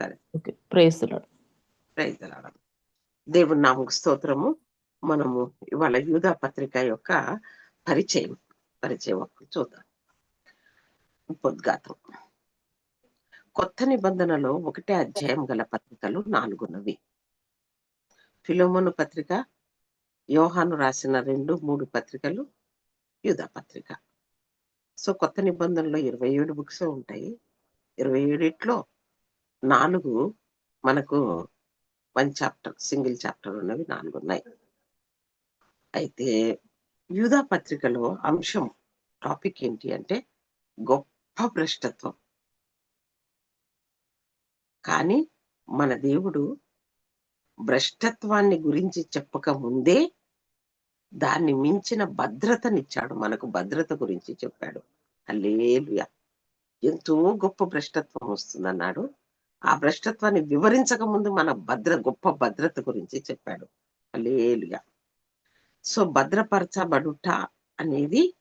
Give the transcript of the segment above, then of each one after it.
సరే. Okay lord praise దేవుడి నామకు స్తోత్రము. మనము ఇవాళ యూదా పత్రిక యొక్క పరిచయం పరిచయం చూద్దాం. ఉపోద్ఘాతం. కొత్త నిబంధనలో ఒకటే అధ్యాయం గల పత్రికలు నాలుగున్నవి. ఫిలోమోను పత్రిక యోహాను రాసిన రెండు మూడు పత్రికలు యూదా పత్రిక. సో కొత్త నిబంధనలో ఇరవై ఏడు బుక్స్ ఉంటాయి. ఇరవై ఏడిట్లో నాలుగు మనకు వన్ చాప్టర్ సింగిల్ చాప్టర్ ఉన్నవి నాలుగు ఉన్నాయి అయితే యూదా పత్రికలో అంశం టాపిక్ ఏంటి అంటే గొప్ప భ్రష్టత్వం. కానీ మన దేవుడు భ్రష్టత్వాన్ని గురించి చెప్పక ముందే దాన్ని మించిన భద్రతనిచ్చాడు మనకు భద్రత గురించి చెప్పాడు. అల్లేలుయ ఎంతో గొప్ప భ్రష్టత్వం వస్తుందన్నాడు ఆ భ్రష్టత్వాన్ని వివరించక ముందు మన భద్ర గొప్ప భద్రత గురించి చెప్పాడు. లేలుగా సో భద్రపరచబడుట అనేది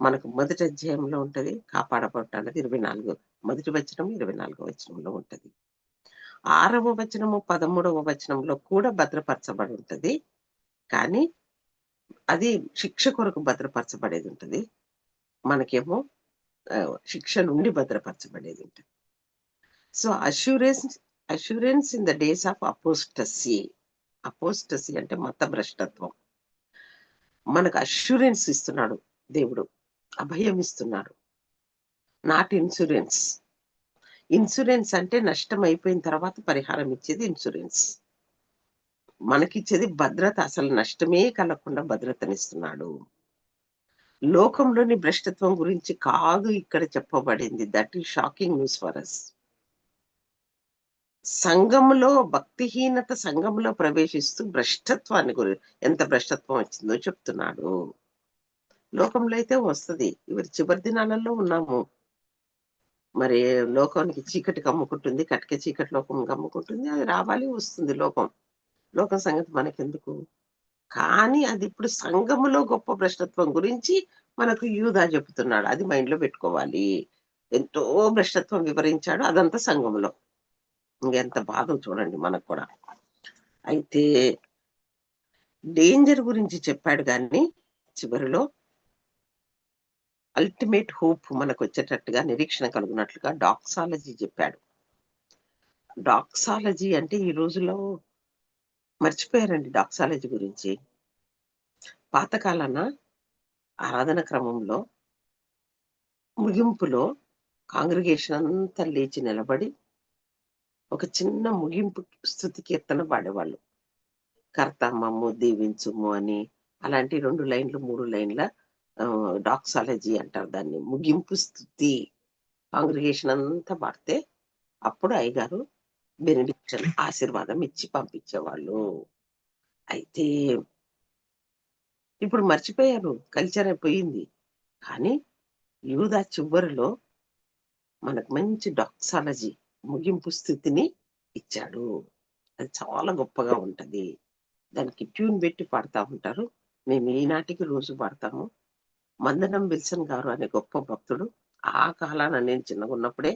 మనకు మొదటి అధ్యాయంలో ఉంటది కాపాడబడుట అనేది ఇరవై నాలుగు మొదటి వచనం ఇరవై నాలుగో వచనంలో ఉంటది. ఆరవ వచనము పదమూడవ వచనంలో కూడా భద్రపరచబడి ఉంటది. కానీ అది శిక్ష కొరకు భద్రపరచబడేది ఉంటది. మనకేమో శిక్ష నుండి భద్రపరచబడేది ఉంటుంది. So assurance assurance in the days of apostasy apostasy అంటే మత భ్రష్టత్వం. మనకు అష్యూరెన్స్ ఇస్తున్నాడు దేవుడు అభయం ఇస్తున్నాడు. నాట్ ఇన్సూరెన్స్ ఇన్సూరెన్స్ అంటే నష్టం అయిపోయిన తర్వాత పరిహారం ఇచ్చేది ఇన్సూరెన్స్ మనకిచ్చేది భద్రత అసలు నష్టమే కలగకుండా భద్రతనిస్తున్నాడు లోకంలోని భ్రష్టత్వం గురించి కాదు ఇక్కడ చెప్పబడింది. దట్ ఈ షాకింగ్ న్యూస్ ఫర్ అస్ సంఘంలో భక్తిహీనత సంఘంలో ప్రవేశిస్తూ భ్రష్టత్వాన్ని గురి ఎంత భ్రష్టత్వం వచ్చిందో చెప్తున్నాడు. లోకంలో అయితే వస్తది. ఇవరి చివరి దినాలలో ఉన్నాము. మరి లోకానికి చీకటి కమ్ముకుంటుంది కటిక చీకటి లోకం కమ్ముకుంటుంది అది రావాలి వస్తుంది లోకం. లోకం సంగతి మనకెందుకు? కానీ అది ఇప్పుడు సంఘములో గొప్ప భ్రష్టత్వం గురించి మనకు యూదా చెబుతున్నాడు అది మైండ్లో పెట్టుకోవాలి. ఎంతో భ్రష్టత్వం వివరించాడు అదంతా సంఘంలో ఇంకెంత బాధ చూడండి మనకు కూడా. అయితే డేంజర్ గురించి చెప్పాడు కానీ చివరిలో అల్టిమేట్ హోప్ మనకు వచ్చేటట్టుగా నిరీక్షణ కలుగునట్లుగా డాక్సాలజీ చెప్పాడు. డాక్సాలజీ అంటే ఈ రోజులో మర్చిపోయారండి డాక్సాలజీ గురించి. పాతకాలన ఆరాధన క్రమంలో ముగింపులో కాంగ్రిగేషన్ అంతా లేచి నిలబడి ఒక చిన్న ముగింపు స్థుతి కీర్తన పాడేవాళ్ళు కర్తమ్మము దీవించుము అని అలాంటి రెండు లైన్లు మూడు లైన్ల డాక్సాలజీ అంటారు దాన్ని. ముగింపు స్థుతి కాంగ్రిగేషన్ అంతా పాడితే అప్పుడు అయ్యగారు బెనిడిక్షన్ ఆశీర్వాదం ఇచ్చి పంపించేవాళ్ళు. అయితే ఇప్పుడు మర్చిపోయారు కల్చర్ అయిపోయింది. కానీ యూదా చివరిలో మనకు మంచి డాక్సాలజీ ముగింపు స్థితిని ఇచ్చాడు. అది చాలా గొప్పగా ఉంటది. దానికి ట్యూన్ పెట్టి పాడుతూ ఉంటారు. మేము ఈనాటికి రోజు పాడతాము. మందనం విల్సన్ గారు అనే గొప్ప భక్తుడు. ఆ కాలాన నేను చిన్నగా ఉన్నప్పుడే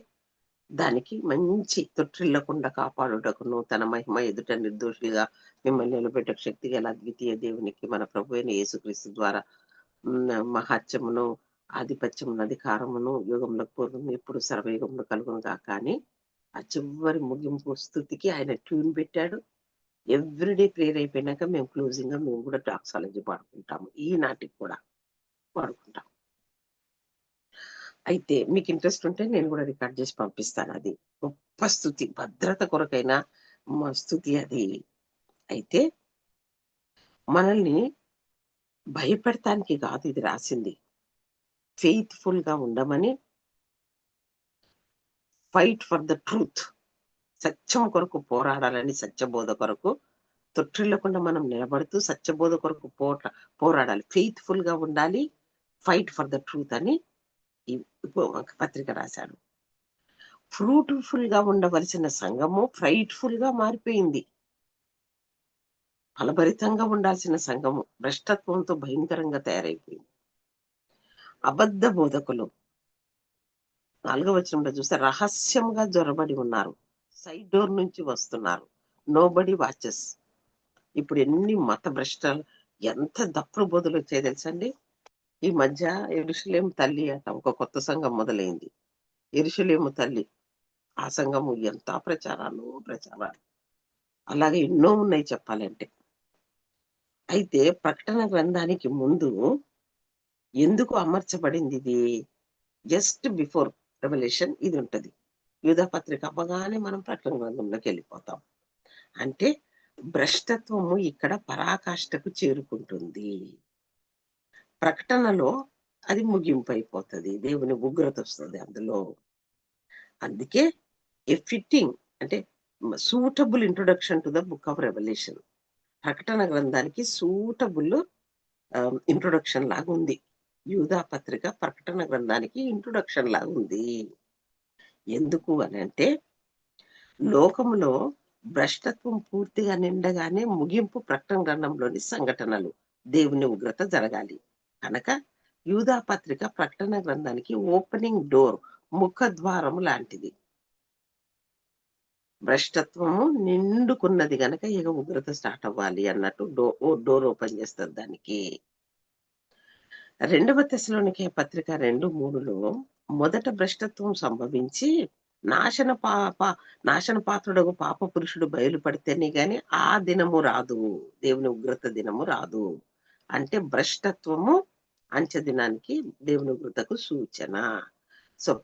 దానికి మంచి తొట్టిల్లకుండా కాపాడుటకును తన మహిమ ఎదుట నిర్దోషులుగా మిమ్మల్ని నిలబెట్ట శక్తి గల అద్వితీయ దేవునికి మన ప్రభు అయిన యేసుక్రీస్తు ద్వారా మహాత్యమును ఆధిపత్యమును అధికారమును యుగంలో పూర్వం ఎప్పుడు సర్వయుగంలో కలుగును కానీ ఆ చివరి ముగింపు స్థుతికి ఆయన ట్యూన్ పెట్టాడు. ఎవ్రీడే ప్రేయర్ అయిపోయినాక మేము క్లోజింగ్గా మేము కూడా టాక్సాలజీ పాడుకుంటాము. ఈనాటికి కూడా పాడుకుంటాం అయితే మీకు ఇంట్రెస్ట్ ఉంటే నేను కూడా రికార్డ్ చేసి పంపిస్తాను. అది గొప్ప స్థుతి. భద్రత కొరకైన మా స్థుతి అది. అయితే మనల్ని భయపెడతానికి కాదు ఇది రాసింది. ఫెయిత్ఫుల్గా ఉండమని ఫైట్ ఫర్ ద ట్రూత్ సత్యం కొరకు పోరాడాలని సత్యబోధ కొరకు తొట్టిల్లకుండా మనం నిలబడుతూ సత్యబోధ కొరకు పోట పోరాడాలి. ఫెయిత్ఫుల్గా ఉండాలి. ఫైట్ ఫర్ ద ట్రూత్ అని ఈ పత్రిక రాశాడు ఫ్రూట్ఫుల్గా ఉండవలసిన సంఘము ఫ్రైట్ఫుల్గా మారిపోయింది. ఫలభరితంగా ఉండాల్సిన సంఘము భ్రష్టత్వంతో భయంకరంగా తయారైపోయింది. అబద్ధ బోధకులు నాలుగవ వచనంలో చూస్తే రహస్యంగా జొరబడి ఉన్నారు. సైడ్ డోర్ నుంచి వస్తున్నారు. నో బడీ వాచెస్ ఇప్పుడు ఎన్ని మత భ్రష్టాలు ఎంత దప్పుడు బోధలు వచ్చాయి తెలుసండి ఈ మధ్య ఎరుషులేం తల్లి అట ఒక కొత్త సంఘం మొదలైంది. ఎరుషులేము తల్లి ఆ సంఘము ఎంత ప్రచారాలు ప్రచారాలు. అలాగే ఎన్నో ఉన్నాయి చెప్పాలంటే. అయితే ప్రకటన గ్రంథానికి ముందు ఎందుకు అమర్చబడింది ఇది? జస్ట్ బిఫోర్ రెవల్యూషన్ ఇది ఉంటుంది. యూధ పత్రిక అవ్వగానే మనం ప్రకటన గ్రంథంలోకి వెళ్ళిపోతాం. అంటే భ్రష్టత్వము ఇక్కడ పరాకాష్ఠకు చేరుకుంటుంది. ప్రకటనలో అది ముగింపు అయిపోతుంది దేవుని ఉగ్రత వస్తుంది అందులో. అందుకే ఏ ఫిట్టింగ్ అంటే suitable introduction to the book of Revelation ప్రకటన గ్రంథానికి సూటబుల్ ఇంట్రొడక్షన్ లాగా ఉంది యూదా పత్రిక ప్రకటన గ్రంథానికి ఇంట్రొడక్షన్ లాగా ఉంది. ఎందుకు అని అంటే లోకంలో భ్రష్టత్వం పూర్తిగా నిండగానే ముగింపు ప్రకటన గ్రంథంలోని సంఘటనలు దేవుని ఉగ్రత జరగాలి. కనుక యూదా పత్రిక ప్రకటన గ్రంథానికి ఓపెనింగ్ డోర్ ముఖద్వారము లాంటిది. భ్రష్టత్వము నిండుకున్నది గనక ఇక ఉగ్రత స్టార్ట్ అవ్వాలి అన్నట్టు డో డోర్ ఓపెన్ చేస్తారు దానికి. రెండవ దశలోనికే పత్రిక రెండు మూడులో మొదట భ్రష్టత్వం సంభవించి నాశన పాప నాశన పాత్రుడు పాప పురుషుడు బయలుపడితేనే గాని ఆ దినము రాదు. దేవుని ఉగ్రత దినము రాదు. అంటే భ్రష్టత్వము అంచె దినానికి దేవుని ఉగ్రతకు సూచన. సో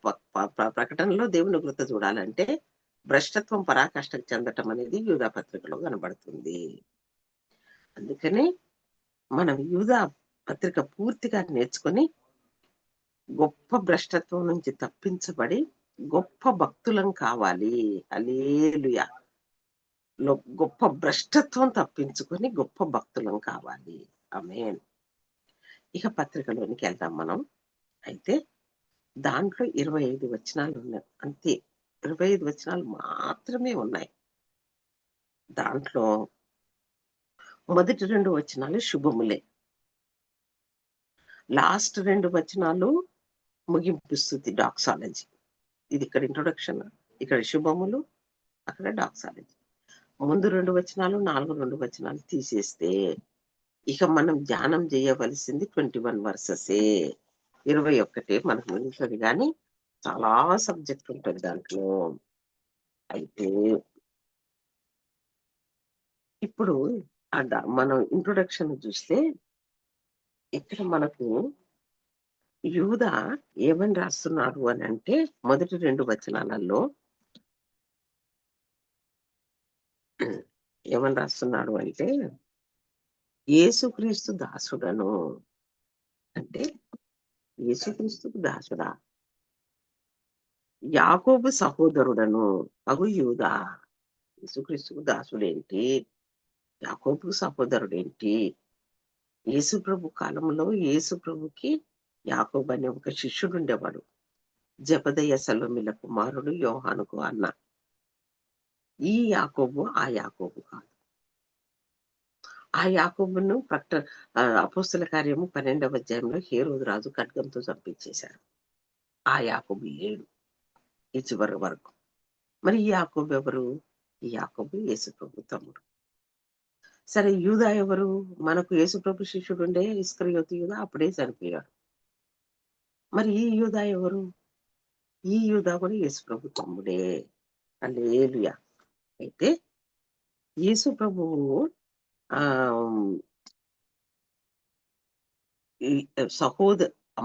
ప్రకటనలో దేవుని ఉగ్రత చూడాలంటే భ్రష్టత్వం పరాకాష్ఠకు చెందటం అనేది యూదా పత్రికలో కనబడుతుంది. అందుకని మనం యూదా పత్రిక పూర్తిగా నేర్చుకొని గొప్ప భ్రష్టత్వం నుంచి తప్పించబడి గొప్ప భక్తులం కావాలి. అలేలుయా గొప్ప భ్రష్టత్వం తప్పించుకొని గొప్ప భక్తులం కావాలి. అమేన్ ఇక పత్రికలోనికి వెళ్దాం మనం. అయితే దాంట్లో ఇరవై ఐదు వచనాలు ఉన్నాయి. అంతే. ఇరవై ఐదు వచనాలు మాత్రమే ఉన్నాయి. దాంట్లో మొదటి రెండు వచనాలు శుభములే. లాస్ట్ రెండు వచనాలు ముగింపు స్థుతి డాక్సాలజీ ఇది ఇక్కడ ఇంట్రొడక్షన్ ఇక్కడ శుభములు అక్కడ డాక్సాలజీ ముందు రెండు వచనాలు నాలుగు రెండు వచనాలు తీసేస్తే ఇక మనం ధ్యానం చేయవలసింది ట్వంటీ వన్ వర్సెసే ఇరవై ఒక్కటే మనకు మిగులుతుంది కానీ చాలా సబ్జెక్ట్ ఉంటుంది దాంట్లో. అయితే ఇప్పుడు మనం ఇంట్రొడక్షన్ చూస్తే ఇక్కడ మనకు యూద ఏమని రాస్తున్నాడు అని అంటే మొదటి రెండు వచనాలలో ఏమని రాస్తున్నాడు అంటే యేసుక్రీస్తు దాసుడను అంటే యేసుక్రీస్తుకు దాసుడా. యాకోబు సహోదరుడను అగు యూదా యేసుక్రీస్తుకు దాసుడేంటి? యాకోబు సహోదరుడేంటి? యేసు ప్రభు కాలంలో యేసుప్రభుకి యాకోబ్ యాకోబు అనే ఒక శిష్యుడు ఉండేవాడు. జపదయ్య సలోమిల కుమారుడు యోహానుకు అన్న. ఈ యాకోబు ఆ యాకోబు కాదు. ఆ యాకోబును ప్రకట అపోస్తుల కార్యము పన్నెండవ అధ్యాయంలో హేరోదు రాజు ఖడ్గంతో చంపించేశారు. ఆ యాకోబు లేడు ఈ చివరి వరకు. మరి ఈ యాకోబు ఎవరు? ఈ యాకోబు యేసుప్రభు తమ్ముడు. సరే యూదా ఎవరు? మనకు యేసుప్రభు శిష్యుడు ఉండే ఇస్కరియోతి యూదా అప్పుడే చనిపోయాడు. మరి ఈ యూదా ఎవరు? ఈ యూదా కూడా యేసు ప్రభు తమ్ముడే. అల్లేలుయా అయితే యేసుప్రభువు ఆ సహోద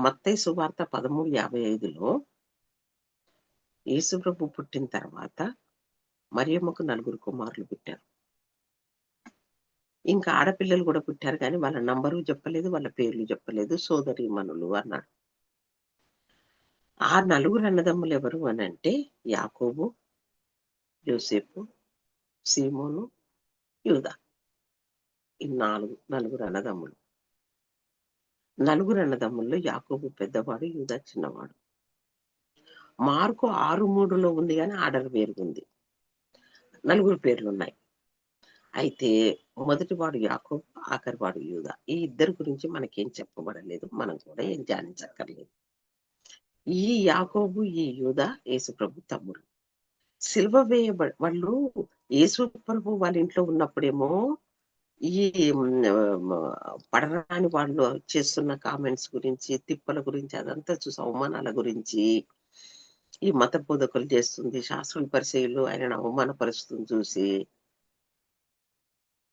మత్తై సువార్త పదమూడు యాభై ఐదులో యేసుప్రభు పుట్టిన తర్వాత మరియమ్మకు నలుగురు కుమారులు పుట్టారు. ఇంకా ఆడపిల్లలు కూడా పుట్టారు కానీ వాళ్ళ నంబరు చెప్పలేదు వాళ్ళ పేర్లు చెప్పలేదు సోదరి మనులు అన్నాడు. ఆ నలుగురు అన్నదమ్ములు ఎవరు అని అంటే యాకోబు యోసేపు సీమోను యూదా. ఈ నాలుగు నలుగురు అన్నదమ్ములు. నలుగురు అన్నదమ్ముల్లో యాకోబు పెద్దవాడు యూదా చిన్నవాడు. మార్కు ఆరు మూడులో ఉంది కానీ ఆర్డర్ వేరుగుంది. నలుగురు పేర్లు ఉన్నాయి అయితే మొదటి వాడు యాకోబు ఆఖరి వాడు యూదా. ఈ ఇద్దరు గురించి మనకేం చెప్పబడలేదు మనం కూడా ఏం ధ్యానించక్కర్లేదు ఈ యాకోబు ఈ యూద యేసుప్రభు తమ్ముడు. సిల్వ వేయబ వాళ్ళు యేసు ప్రభు వాళ్ళ ఇంట్లో ఉన్నప్పుడేమో ఈ పడరాని వాళ్ళు చేస్తున్న కామెంట్స్ గురించి తిప్పల గురించి అదంతా చూసి అవమానాల గురించి ఈ మత బోధకులు చేస్తుంది శాస్త్రుల పరిచయలు ఆయన అవమానపరుస్తుంది చూసి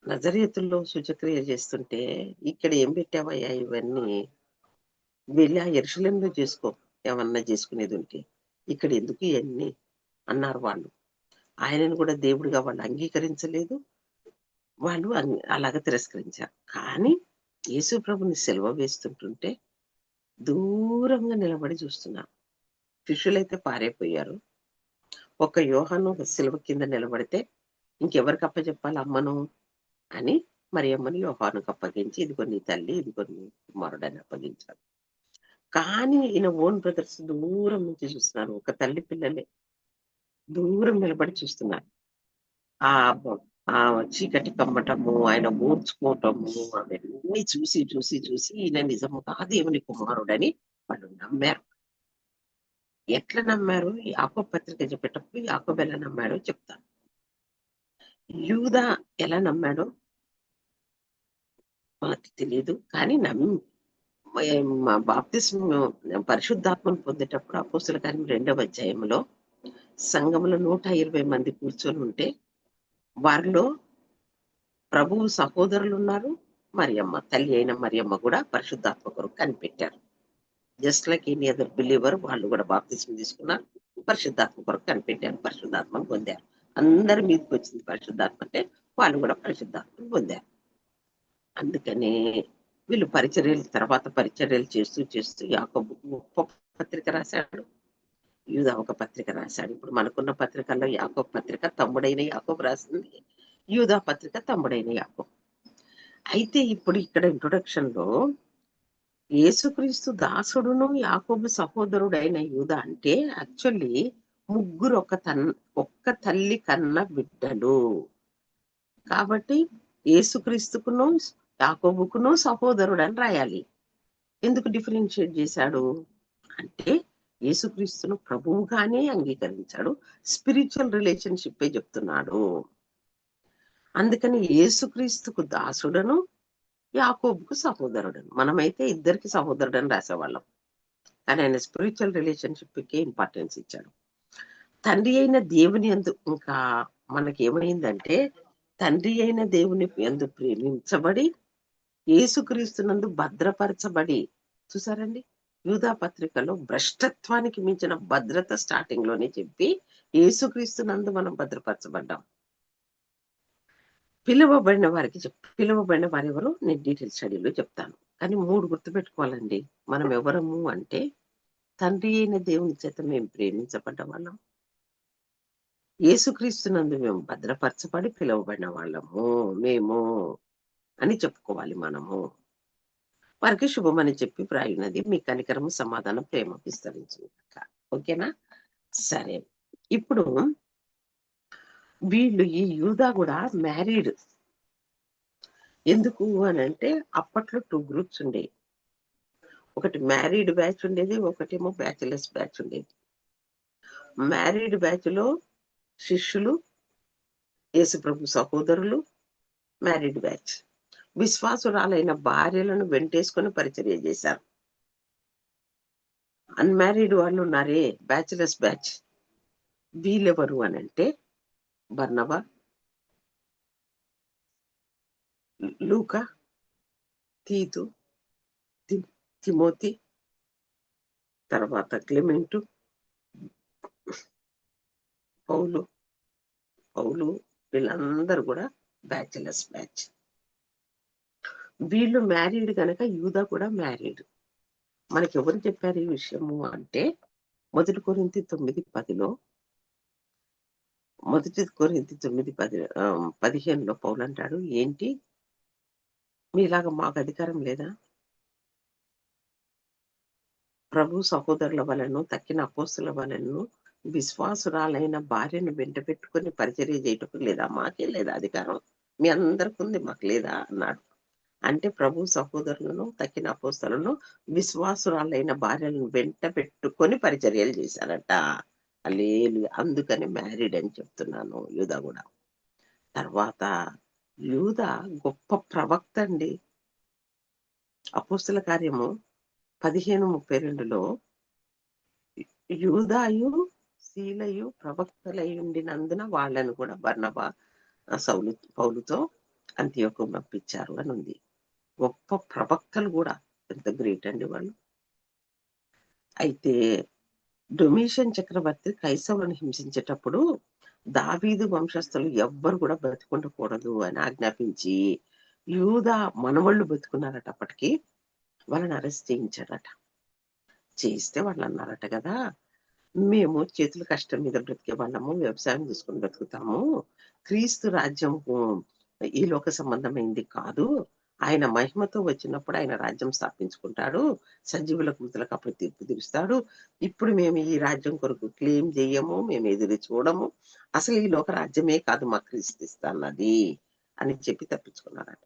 నజరేతుల్లో శుచక్రియ చేస్తుంటే ఇక్కడ ఏం పెట్టావయ్యా ఇవన్నీ? వెళ్ళి ఆ ఎరుసలేంలో చేసుకో ఏమన్నా చేసుకునేది ఉంటే. ఇక్కడ ఎందుకు ఇవన్నీ? అన్నారు వాళ్ళు. ఆయనను కూడా దేవుడిగా వాళ్ళు అంగీకరించలేదు. వాళ్ళు అలాగ తిరస్కరించారు. కానీ యేసు ప్రభుని సెలవ వేస్తుంటుంటే దూరంగా నిలబడి చూస్తున్నారు శిష్యులైతే పారైపోయారు. ఒక యోహాను సిలువ కింద నిలబడితే ఇంకెవరికి అప్పచెప్పాలి? అమ్మను? అని మరియమ్మని యోహానుకు అప్పగించి ఇదిగో నీ తల్లి ఇదిగో నీ కుమారుడని అప్పగించాడు. కానీ ఈయన ఓన్ బ్రదర్స్ దూరం నుంచి చూస్తున్నారు. ఒక తల్లి పిల్లలే దూరం నిలబడి చూస్తున్నారు. ఆ ఆ చీకటి కమ్మటము ఆయన ఓర్చుకోవటము అవన్నీ చూసి చూసి చూసి ఈయన నిజముగా దేవుని కుమారుడని వాళ్ళు నమ్మారు. ఎట్లా నమ్మారు? యాకో పత్రిక చెప్పేటప్పుడు యాకోబు ఎలా నమ్మాడో చెప్తాను. యూదా ఎలా నమ్మాడో మనకి తెలియదు కానీ నమ్మి మా బాప్తిస్మ పరిశుద్ధాత్మను పొందేటప్పుడు అపోస్తుల కార్యం రెండవ అధ్యాయంలో సంఘంలో నూట ఇరవై మంది కూర్చొని ఉంటే వారిలో ప్రభువు సహోదరులు ఉన్నారు. మరియమ్మ తల్లి అయిన మరియమ్మ కూడా పరిశుద్ధాత్మ కొరకు కనిపెట్టారు. Just like any other believer వాళ్ళు కూడా బాప్తిస్మ తీసుకున్నారు పరిశుద్ధాత్మ కొరకు కనిపెట్టారు. పరిశుద్ధాత్మను పొందారు. అందరి మీదకి వచ్చింది పరిశుద్ధాత్మ అంటే వాళ్ళు కూడా పరిశుద్ధాత్మను పొందారు. అందుకనే వీళ్ళు పరిచర్యలు తర్వాత పరిచర్యలు చేస్తూ చేస్తూ యాకోబు గొప్ప పత్రిక రాశాడు. యూదా ఒక పత్రిక రాశాడు. ఇప్పుడు మనకున్న పత్రికల్లో యాకో పత్రిక తమ్ముడైన యాకోబు రాసింది. యూదా పత్రిక తమ్ముడైన యాకో అయితే ఇప్పుడు ఇక్కడ ఇంట్రొడక్షన్లో యేసుక్రీస్తు దాసుడును యాకోబు సహోదరుడైన యూదా అంటే యాక్చువల్లీ ముగ్గురు ఒక తన్ ఒక్క తల్లి కన్న బిడ్డలు. కాబట్టి ఏసుక్రీస్తుకును యాకోబుకును సహోదరుడు అని రాయాలి. ఎందుకు డిఫరెన్షియేట్ చేశాడు? అంటే యేసుక్రీస్తును ప్రభువుగానే అంగీకరించాడు. స్పిరిచువల్ రిలేషన్షిప్ చెప్తున్నాడు. అందుకని యేసుక్రీస్తుకు దాసుడను యాకోబుకు సహోదరుడను. మనమైతే ఇద్దరికి సహోదరుడని రాసేవాళ్ళం. కానీ ఆయన స్పిరిచువల్ రిలేషన్షిప్కి ఇంపార్టెన్స్ ఇచ్చాడు. తండ్రి అయిన దేవుని ఎందు ఇంకా మనకి ఏమైందంటే తండ్రి అయిన దేవుని ఎందు ప్రేమించబడి యేసుక్రీస్తునందు భద్రపరచబడి చూసారండి? యూదా పత్రికలో భ్రష్టత్వానికి మించిన భద్రత స్టార్టింగ్లోనే చెప్పి యేసుక్రీస్తునందు మనం భద్రపరచబడ్డాం. పిలువబడిన వారికి పిలువబడిన వారు ఎవరు నేను డీటెయిల్ స్టడీలో చెప్తాను. కానీ మూడు గుర్తుపెట్టుకోవాలండి. మనం ఎవరము అంటే తండ్రి అయిన దేవుని చేత మేము ప్రేమించబడ్డ వాళ్ళం. యేసుక్రీస్తునందు మేము భద్రపరచబడి పిలువబడిన వాళ్ళము మేము అని చెప్పుకోవాలి మనము. వారికి శుభమని చెప్పి ప్రాయున్నది మీ కనికరము సమాధానం ప్రేమ విస్తరించింది ఓకేనా? సరే. ఇప్పుడు వీళ్ళు ఈ యూదా కూడా మ్యారీడ్. ఎందుకు అని అంటే అప్పట్లో టూ గ్రూప్స్ ఉండేవి ఒకటి మ్యారీడ్ బ్యాచ్ ఉండేది ఒకటేమో బ్యాచిలర్స్ బ్యాచ్ ఉండేది. మ్యారీడ్ బ్యాచ్లో శిష్యులు యేసుప్రభు సహోదరులు మ్యారీడ్ బ్యాచ్ విశ్వాసురాలైన భార్యలను వెంటేసుకొని పరిచర్య చేశారు. అన్మ్యారీడ్ వాళ్ళు ఉన్నారే బ్యాచిలర్స్ బ్యాచ్ వీళ్ళెవరు అని అంటే బర్ణవ లూకా తీతు తి- తిమోతి తర్వాత క్లెమెంటు పౌలు పౌలు వీళ్ళందరూ కూడా బ్యాచిలర్స్ బ్యాచ్. వీళ్ళు మ్యారీడ్ కనుక యూదా కూడా మ్యారీడ్. మనకి ఎవరు చెప్పారు ఈ విషయము అంటే మొదటి కొరింతి తొమ్మిది పదిలో మొదటి కొరింతి తొమ్మిది పది పదిహేనులో పౌలు అంటాడు ఏంటి? మీలాగా మాకు అధికారం లేదా? ప్రభు సహోదరుల వలన తక్కిన అపోస్తుల వలన విశ్వాసురాలైన భార్యను వెంట పెట్టుకుని పరిచర్య చేయటకు లేదా మాకే లేదా అధికారం మీ అందరికి ఉంది మాకు లేదా అన్నాడు. అంటే ప్రభు సహోదరులను తక్కిన అపోస్తలను విశ్వాసురాలైన భార్యలను వెంట పెట్టుకొని పరిచర్యలు చేశారట. అలేలు అందుకని మ్యారీడ్ అని చెప్తున్నాను యూదా కూడా. తర్వాత యూద గొప్ప ప్రవక్త అండి. అపోస్తుల కార్యము పదిహేను ముప్పై రెండులో యూదాయు శీలయు ప్రవక్తలై ఉండినందున వాళ్ళను కూడా బర్ణబా సౌలు పౌలుతో అంత్యోకం పంపించారు అని ఉంది గొప్ప ప్రవక్తలు కూడా ఎంత గ్రేట్ అండి వాళ్ళు. అయితే డొమిషన్ చక్రవర్తి క్రైస్తవులను హింసించేటప్పుడు దావీదు వంశస్థులు ఎవ్వరు కూడా బతుకుండకూడదు అని ఆజ్ఞాపించి యూదా మనవళ్ళు బతుకున్నారట అప్పటికి. వాళ్ళని అరెస్ట్ చేయించారట. చేస్తే వాళ్ళు అన్నారట కదా. మేము చేతుల కష్టం మీద బ్రతికే వాళ్ళము వ్యవసాయం చేసుకుని బ్రతుకుతాము. క్రీస్తు రాజ్యం ఈ లోక సంబంధమైంది కాదు. ఆయన మహిమతో వచ్చినప్పుడు ఆయన రాజ్యం స్థాపించుకుంటాడు. సజీవుల కృతులకు అప్పుడు తీర్పు తీరుస్తాడు. ఇప్పుడు మేము ఈ రాజ్యం కొరకు క్లెయిమ్ చేయము మేము ఎదురు చూడము. అసలు ఈ లోక రాజ్యమే కాదు మా క్రీస్తున్నది అని చెప్పి తప్పించుకున్నారట.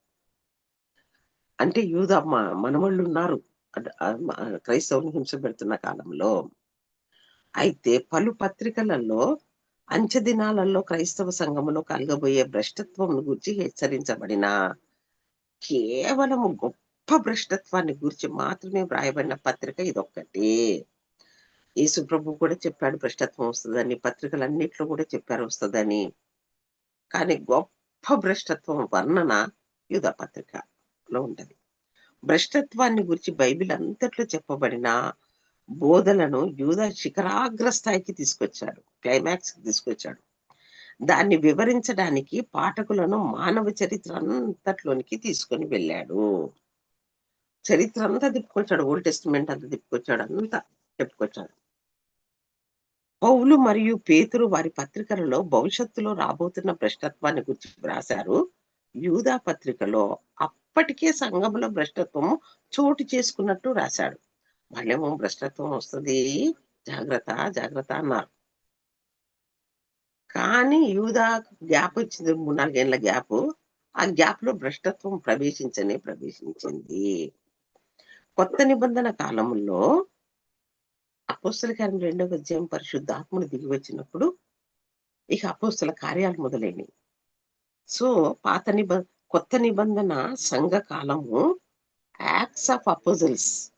అంటే యూద మనవాళ్ళు ఉన్నారు. క్రైస్తవుని హింస పెడుతున్న కాలంలో అయితే పలు పత్రికలలో అంచె దినాలలో క్రైస్తవ సంఘములో కలగబోయే భ్రష్టత్వం గురించి హెచ్చరించబడిన కేవలము గొప్ప భ్రష్టత్వాన్ని గురించి మాత్రమే వ్రాయబడిన పత్రిక ఇదొక్కటి. యేసు ప్రభు కూడా చెప్పాడు భ్రష్టత్వం వస్తుందని పత్రికలన్నిట్లో కూడా చెప్పారు వస్తుందని. కానీ గొప్ప భ్రష్టత్వం వర్ణన యుధ పత్రికలో ఉంటది భ్రష్టత్వాన్ని గురించి బైబిల్ అంతట్లో చెప్పబడిన బోధలను యూద శిఖరాగ్ర స్థాయికి తీసుకొచ్చాడు క్లైమాక్స్ తీసుకొచ్చాడు. దాన్ని వివరించడానికి పాఠకులను మానవ చరిత్ర అంతట్లోనికి తీసుకొని వెళ్ళాడు. చరిత్ర అంతా తిప్పుకొచ్చాడు ఓల్డ్ టెస్టిమెంట్ అంతా తిప్పుకొచ్చాడు అంతా చెప్పుకొచ్చాడు. పౌలు మరియు పేతురు వారి పత్రికలలో భవిష్యత్తులో రాబోతున్న భ్రష్టత్వాన్ని గురించి రాశారు యూదా పత్రికలో అప్పటికే సంఘంలో భ్రష్టత్వము చోటు చేసుకున్నట్టు రాశాడు. వాళ్ళేమో భ్రష్టత్వం వస్తుంది. జాగ్రత్త జాగ్రత్త అన్నారు. కానీ యూదా గ్యాప్ వచ్చింది మూడు నాలుగేళ్ళ గ్యాప్. ఆ గ్యాప్లో భ్రష్టత్వం ప్రవేశించనే ప్రవేశించింది. కొత్త నిబంధన కాలంలో అపోస్తుల కార్యం రెండవ అధ్యాయం పరిశుద్ధాత్మను దిగి వచ్చినప్పుడు ఇక అపోస్తుల కార్యాలు మొదలైనవి సో పాత నిబ కొత్త నిబంధన సంఘ కాలము యాక్ట్స్ ఆఫ్ అపోజల్స్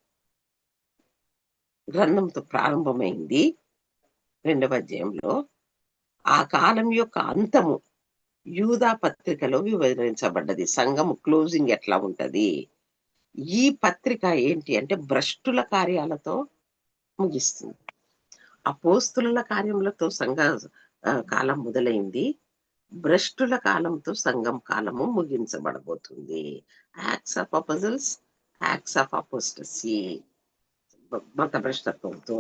గ్రంథంతో ప్రారంభమైంది రెండవ అధ్యాయంలో. ఆ కాలం యొక్క అంతము యూదా పత్రికలో వివరించబడ్డది. సంఘము క్లోజింగ్ ఎట్లా ఉంటది? ఈ పత్రిక ఏంటి అంటే భ్రష్టుల కార్యాలతో ముగిస్తుంది. అపోస్తుల కార్యములతో సంఘ కాలం మొదలైంది. భ్రష్టుల కాలంతో సంఘం కాలము ముగించబడబోతుంది. Acts of apostles acts of apostasy మత భ్రష్టత్వంతో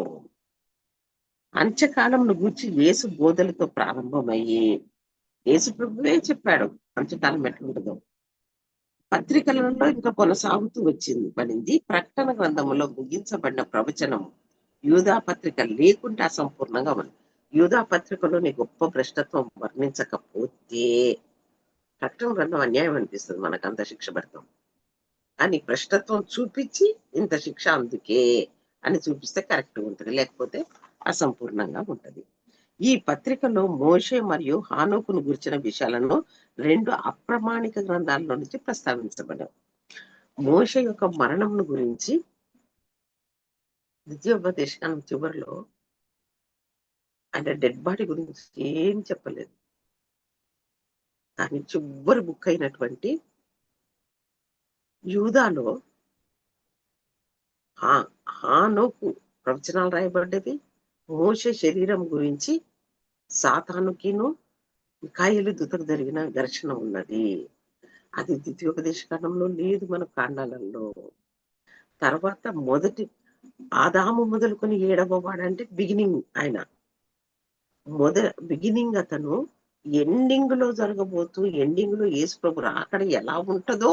అంత్యకాలంను గూర్చి యేసు బోధలతో ప్రారంభమయ్యి యేసు ప్రభువే చెప్పాడు అంత్యకాలం ఎట్లుంటుందో. పత్రికలలో ఇంకా కొనసాగుతూ వచ్చింది పడింది. ప్రకటన గ్రంథంలో ముగించబడిన ప్రవచనం యూదా పత్రిక లేకుండా అసంపూర్ణంగా ఉంది యూదా పత్రికలోని గొప్ప భ్రష్టత్వం వర్ణించకపోతే ప్రకటన గ్రంథం అన్యాయం అనిపిస్తుంది మనకు అంత శిక్ష పెడతాం అని భ్రష్టత్వం చూపించి ఇంత శిక్ష అందుకే అని చూపిస్తే కరెక్ట్ ఉంటుంది. లేకపోతే అసంపూర్ణంగా ఉంటుంది. ఈ పత్రికలో మోషే మరియు హానోకును గురించిన విషయాలను రెండు అప్రమాణిక గ్రంథాలలో నుంచి ప్రస్తావించబడ్డావు మోష యొక్క మరణంను గురించి ద్వితీయోపదేశకాలం చివరిలో ఆయన డెడ్ బాడీ గురించి ఏం చెప్పలేదు. కానీ చివరి బుక్ అయినటువంటి యూదాలో హానోకు ప్రవచనాలు రాయబడ్డవి. మోస శరీరం గురించి సాతానుకిను కాయలు దుతకు జరిగిన ఘర్షణ ఉన్నది. అది ద్వితీయోపదేశ కాండంలో లేదు మన కాండాలలో. తర్వాత మొదటి ఆదాము మొదలుకొని ఏడవ వాడంటే బిగినింగ్ ఆయన. మొద బిగినింగ్ అతను ఎండింగ్లో జరగబోతూ ఎండింగ్లో ఏసు ప్రభు అక్కడ ఎలా ఉంటుందో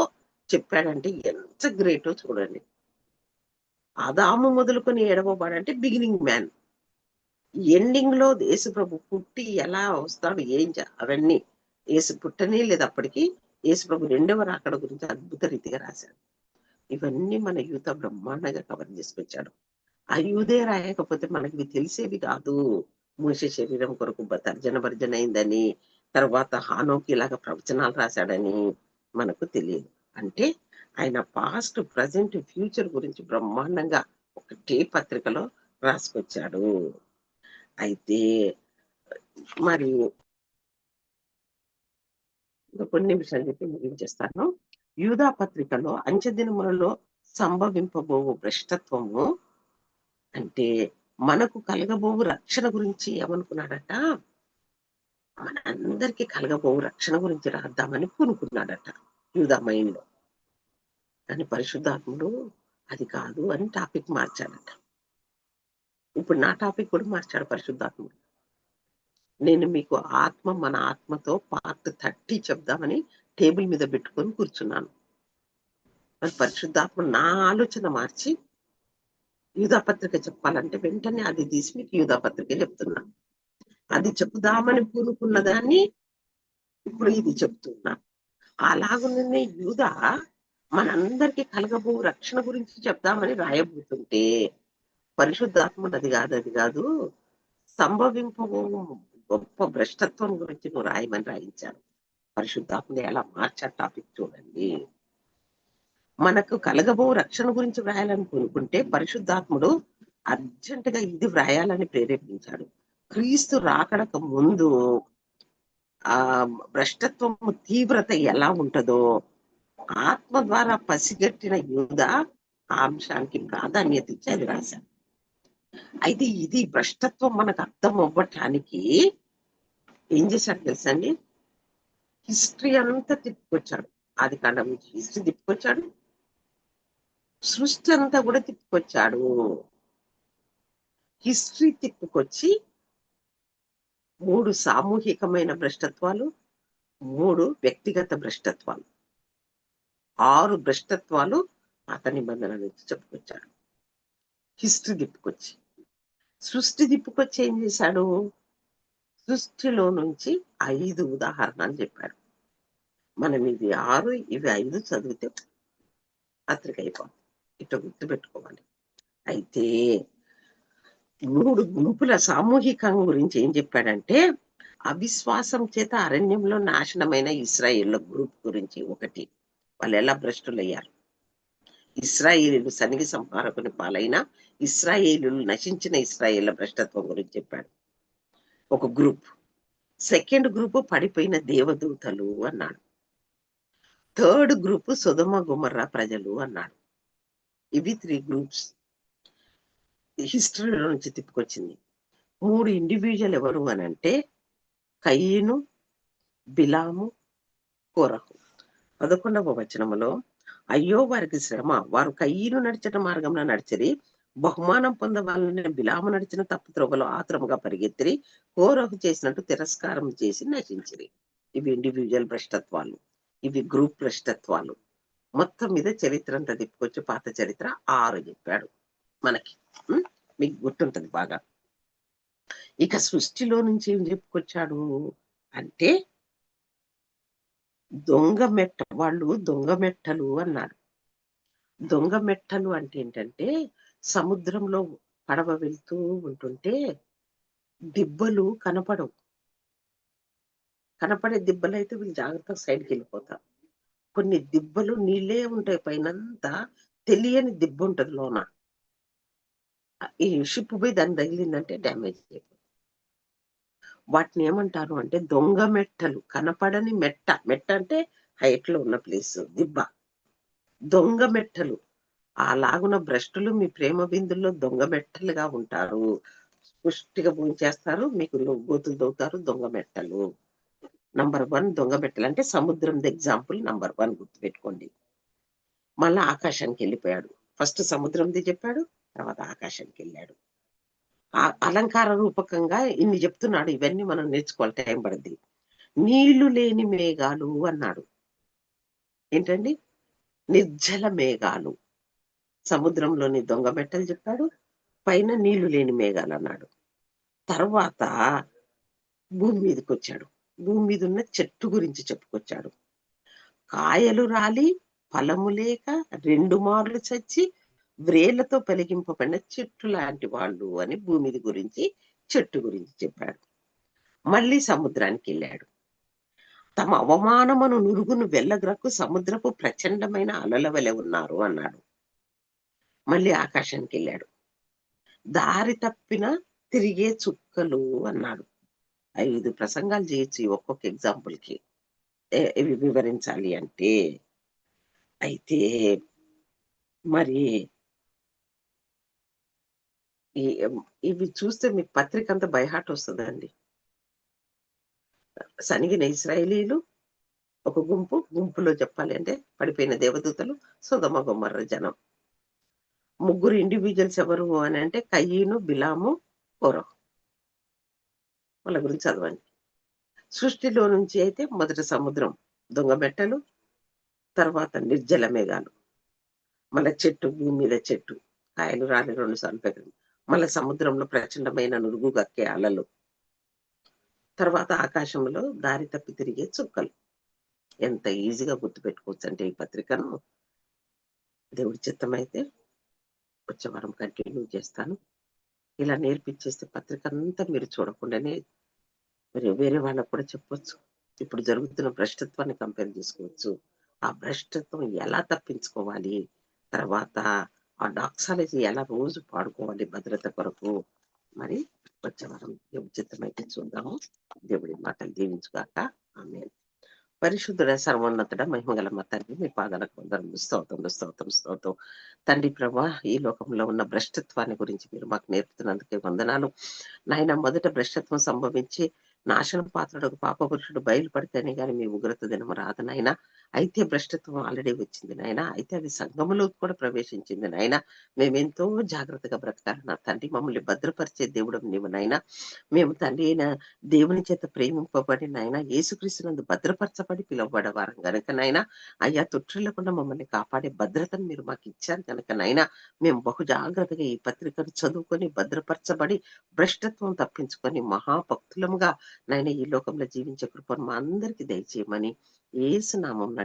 చెప్పాడంటే ఎంత గ్రేటో చూడండి. ఆదాము మొదలుకొని ఏడవ అంటే బిగినింగ్ మ్యాన్ ఎండింగ్లో ప్రభు పుట్టి ఎలా వస్తాడు ఏం అవన్నీ ఏసు పుట్టనే లేదు అప్పటికి. ప్రభు రెండవ రాకడ గురించి అద్భుత రీతిగా రాశాడు. ఇవన్నీ మన యూత బ్రహ్మాండంగా కవర్ చేసుకొచ్చాడు ఆ యూదే రాయకపోతే మనకి తెలిసేవి కాదు. మోషే శరీరం కొరకు తర్జన భర్జన అయిందని తర్వాత హానోకి ఇలాగ ప్రవచనాలు రాశాడని మనకు తెలియదు. అంటే ఆయన పాస్ట్ ప్రజెంట్ ఫ్యూచర్ గురించి బ్రహ్మాండంగా ఒకటే పత్రికలో రాసుకొచ్చాడు. అయితే మరి కొన్ని నిమిషాలు చెప్పి ముగించేస్తాను. యూదా పత్రికలో అంచెదినములలో సంభవింపబోవు భ్రష్టత్వము అంటే మనకు కలగబోవు రక్షణ గురించి ఏమనుకున్నాడట? మన అందరికి కలగబోవు రక్షణ గురించి రాద్దామని పూనుకున్నాడట యూదా మైండ్లో కానీ పరిశుద్ధాత్ముడు అది కాదు అని టాపిక్ మార్చాడట. ఇప్పుడు నా టాపిక్ కూడా మార్చాడు పరిశుద్ధాత్ముడు. నేను మీకు ఆత్మ మన ఆత్మతో పార్ట్ థర్టీ చెప్దామని టేబుల్ మీద పెట్టుకొని కూర్చున్నాను. మరి పరిశుద్ధాత్మ నా ఆలోచన మార్చి యూదా పత్రిక చెప్పాలంటే వెంటనే అది తీసి మీకు యూదా పత్రిక చెప్తున్నా. అది చెప్దామని పూనుకున్న దాన్ని ఇప్పుడు ఇది చెప్తున్నా. అలాగునే యూదా మనందరికీ కలగబో రక్షణ గురించి చెప్దామని రాయబోతుంటే పరిశుద్ధాత్ముడు అది కాదు అది కాదు. సంభవింపబో గొప్ప భ్రష్టత్వం గురించి నువ్వు రాయమని రాయించాను పరిశుద్ధాత్ముడు ఎలా మార్చా టాపిక్ చూడండి. మనకు కలగబో రక్షణ గురించి వ్రాయాలని కొనుక్కుంటే పరిశుద్ధాత్ముడు అర్జెంట్గా ఇది వ్రాయాలని ప్రేరేపించాడు. క్రీస్తు రాకడక ముందు ఆ భ్రష్టత్వం తీవ్రత ఎలా ఉంటుందో ఆత్మ ద్వారా పసిగట్టిన యూద ఆ అంశానికి ప్రాధాన్యత ఇచ్చి అది రాశాడు అయితే ఇది భ్రష్టత్వం మనకు అర్థం అవ్వటానికి ఏం చేశాడు తెలుసండి హిస్టరీ అంతా తిప్పుకొచ్చాడు. ఆది కాండం నుంచి హిస్టరీ తిప్పుకొచ్చాడు. సృష్టి అంతా కూడా తిప్పుకొచ్చాడు. హిస్టరీ తిప్పుకొచ్చి మూడు సామూహికమైన భ్రష్టత్వాలు మూడు వ్యక్తిగత భ్రష్టత్వాలు. ఆరు భ్రష్టత్వాలు పాత నిబంధన నుంచి చెప్పుకొచ్చాడు హిస్టరీ తిప్పుకొచ్చి. సృష్టి తిప్పుకొచ్చి ఏం చేశాడు? సృష్టిలో నుంచి ఐదు ఉదాహరణలు చెప్పాడు మనం ఇది ఆరు ఇవి ఐదు చదివితే పత్రిక అయిపోతుంది ఇట్లా గుర్తు పెట్టుకోవాలి అయితే మూడు గుంపుల సామూహికం గురించి ఏం చెప్పాడంటే అవిశ్వాసం చేత అరణ్యంలో నాశనమైన ఇస్రాయేళ్ళ గ్రూప్ గురించి ఒకటి. వాళ్ళు ఎలా భ్రష్టులయ్యారు? ఇస్రాయేలీలు సనిగి సంహారకుని పాలైన ఇస్రాయేలీలు నశించిన ఇస్రాయేళ్ళ భ్రష్టత్వం గురించి చెప్పాడు. ఒక గ్రూప్. సెకండ్ గ్రూప్ పడిపోయిన దేవదూతలు అన్నాడు. థర్డ్ గ్రూప్ సుధమ గుమర్రా ప్రజలు అన్నాడు. ఇవి త్రీ గ్రూప్స్. హిస్టరీలో నుంచి తిప్పుకొచ్చింది. మూడు ఇండివిజువల్ ఎవరు అని అంటే కయ్యను బిలాము కోరహు. పదకొండవ వచనములో అయ్యో వారికి శ్రమ. వారు కయ్యను నడిచిన మార్గంలో నడిచిరి. బహుమానం పొందవాలని బిలాము నడిచిన తప్పు త్రోవలో ఆత్రముగా పరిగెత్తిరి. కోరకు చేసినట్టు తిరస్కారం చేసి నశించిరి. ఇవి ఇండివిజువల్ భ్రష్టత్వాలు. ఇవి గ్రూప్ భ్రష్టత్వాలు. మొత్తం మీద చరిత్ర అంతా తిప్పుకొచ్చి పాత చరిత్ర ఆరు చెప్పాడు మనకి. మీకు గుర్తుంటది బాగా. ఇక సృష్టిలో నుంచి ఏం చెప్పుకొచ్చాడు? అంటే దొంగ మెట్ట వాళ్ళు దొంగ మెట్టలు అన్నారు. దొంగ మెట్టలు అంటే ఏంటంటే సముద్రంలో పడవ వెళ్తూ ఉంటుంటే దిబ్బలు కనపడవు. కనపడే దిబ్బలు అయితే వీళ్ళు జాగ్రత్తగా సైడ్కి వెళ్ళిపోతారు. కొన్ని దిబ్బలు నీళ్ళే ఉంటాయి పైనంతా తెలియని దిబ్బ ఉంటుంది లోన. ఈ షిప్ పోయి దాన్ని తగిలిందంటే డ్యామేజ్ అయిపోతుంది. వాటిని ఏమంటారు అంటే దొంగ మెట్టలు కనపడని మెట్ట. మెట్ట అంటే హైట్లో ఉన్న ప్లేస్ దిబ్బ. దొంగ మెట్టలు. అలాగున భ్రష్టులు మీ ప్రేమ బిందుల్లో దొంగ మెట్టలుగా ఉంటారు. పుష్టిగా చేస్తారు మీకు గోతులు దొవుతారు దొంగ మెట్టలు. నంబర్ వన్ దొంగ మెట్టలు అంటే సముద్రం ఎగ్జాంపుల్ నంబర్ వన్ గుర్తుపెట్టుకోండి. మళ్ళా ఆకాశానికి వెళ్ళిపోయాడు ఫస్ట్ సముద్రంది చెప్పాడు తర్వాత ఆకాశానికి వెళ్ళాడు అలంకార రూపకంగా ఇన్ని చెప్తున్నాడు. ఇవన్నీ మనం నేర్చుకోవాలి. టైం పడుద్ది. నీళ్ళు లేని మేఘాలు అన్నాడు. ఏంటండి? నిర్జల మేఘాలు. సముద్రంలోని దొంగ మెట్టలు చెప్పాడు. పైన నీళ్ళు లేని మేఘాలు అన్నాడు. తర్వాత భూమి మీదకి వచ్చాడు. భూమి మీద ఉన్న చెట్టు గురించి చెప్పుకొచ్చాడు. కాయలు రాలి ఫలము లేక రెండు మార్లు చచ్చి వ్రేళ్ళతో పెలిగింపబడిన చెట్టు లాంటి వాళ్ళు అని భూమిది గురించి చెట్టు గురించి చెప్పాడు. మళ్ళీ సముద్రానికి వెళ్ళాడు. తమ అవమానమును నురుగును వెళ్ళగ్రకు సముద్రపు ప్రచండమైన అలల వలె ఉన్నారు అన్నాడు. మళ్ళీ ఆకాశానికి వెళ్ళాడు. దారి తప్పిన తిరిగే చుక్కలు అన్నాడు. ఐదు ప్రసంగాలు చేయొచ్చు ఒక్కొక్క ఎగ్జాంపుల్కి. ఇవి వివరించాలి అంటే అయితే మరి ఇవి చూస్తే మీకు పత్రిక అంతా బైహాట్ వస్తుందండి. సనిగిన ఇస్రాయేలీలు ఒక గుంపు గుంపులో చెప్పాలి అంటే పడిపోయిన దేవదూతలు సుధమ గుమ్మర్ర జనం. ముగ్గురు ఇండివిజువల్స్ ఎవరు అని అంటే కయ్యను బిలాము కోరం వాళ్ళ గురించి చదవండి. సృష్టిలో నుంచి అయితే మొదట సముద్రం దొంగబెట్టలు తర్వాత నిర్జల మేఘాలు. మళ్ళా చెట్టు భూమి మీద చెట్టు కాయలు రాలి రెండు సార్లు పెరిగింది మళ్ళా సముద్రంలో ప్రచండమైన నురుగు గక్కే అలలు. తర్వాత ఆకాశంలో దారి తప్పి తిరిగే చుక్కలు. ఎంత ఈజీగా గుర్తుపెట్టుకోవచ్చు అంటే ఈ పత్రికను. దేవుడి చిత్తమైతే వచ్చే వారం కంటిన్యూ చేస్తాను. ఇలా నేర్పించేస్తే పత్రిక అంతా మీరు చూడకుండానే మీరు వేరే వాళ్ళకు కూడా చెప్పొచ్చు. ఇప్పుడు జరుగుతున్న భ్రష్టత్వాన్ని కంపేర్ చేసుకోవచ్చు. ఆ భ్రష్టత్వం ఎలా తప్పించుకోవాలి? తర్వాత ఆ డాక్సాలజీ ఎలా రోజు పాడుకోవాలి భద్రత కొరకు? మరి వచ్చే వారం ఉచితమైతే చూద్దాము. దేవుడి మాటలు దీవించుగాక. ఆమె పరిశుద్ధుడ సర్వోన్నతుడ మహిమగల మా తండ్రి మీ పాదాలకు వందరం స్తోత్రం స్తోత్రం స్తోత్రం. తండ్రి ప్రభా ఈ లోకంలో ఉన్న భ్రష్టత్వాన్ని గురించి మీరు మాకు నేర్పుతున్నందుకే వందనాలు. నాయన మొదట భ్రష్టత్వం సంభవించి నాశన పాత్రుడు పాప పురుషుడు బయలుపడితేనే కానీ మీ ఉగ్రత దినం రాదు నాయన. అయితే భ్రష్టత్వం ఆల్రెడీ వచ్చింది నాయన. అయితే అది సంఘములో కూడా ప్రవేశించింది నాయన. మేమెంతో జాగ్రత్తగా బ్రతకాలి నా తండ్రి. మమ్మల్ని భద్రపరిచే దేవుడు నీవు నాయన. మేము తండ్రి అయిన దేవుని చేత ప్రేమింపబడి నాయన యేసుక్రీస్తునందు భద్రపరచబడి పిలువబడే వారం గనుక నాయన. అయ్యా తొట్టిల్లకుండా మమ్మల్ని కాపాడే భద్రతను మీరు మాకు ఇచ్చారు కనుక నాయన. మేము బహు జాగ్రత్తగా ఈ పత్రికను చదువుకొని భద్రపరచబడి భ్రష్టత్వం తప్పించుకొని మహాభక్తులముగా నాయన ఈ లోకంలో జీవించే కృపను మా అందరికీ దయచేయమని ఏసు నామం